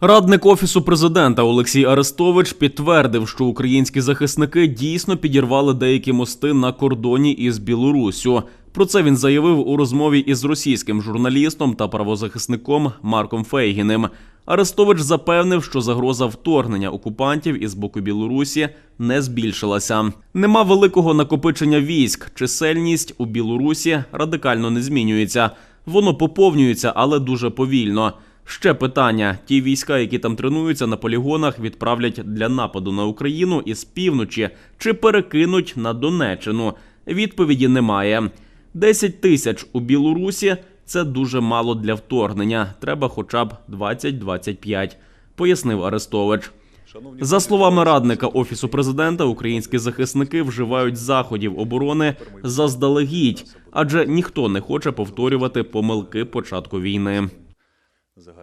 Радник офісу президента Олексій Арестович підтвердив, що українські захисники дійсно підірвали деякі мости на кордоні із Білоруссю. Про це він заявив у розмові із російським журналістом та правозахисником Марком Фейгіним. Арестович запевнив, що загроза вторгнення окупантів із боку Білорусі не збільшилася. Нема великого накопичення військ. Чисельність у Білорусі радикально не змінюється. Воно поповнюється, але дуже повільно. Ще питання: ті війська, які там тренуються на полігонах, відправлять для нападу на Україну із півночі чи перекинуть на Донеччину. Відповіді немає. 10 тисяч у Білорусі це дуже мало для вторгнення. Треба хоча б 20-25, пояснив Арестович. За словами радника офісу президента, українські захисники вживають заходів оборони заздалегідь, адже ніхто не хоче повторювати помилки початку війни. загальним.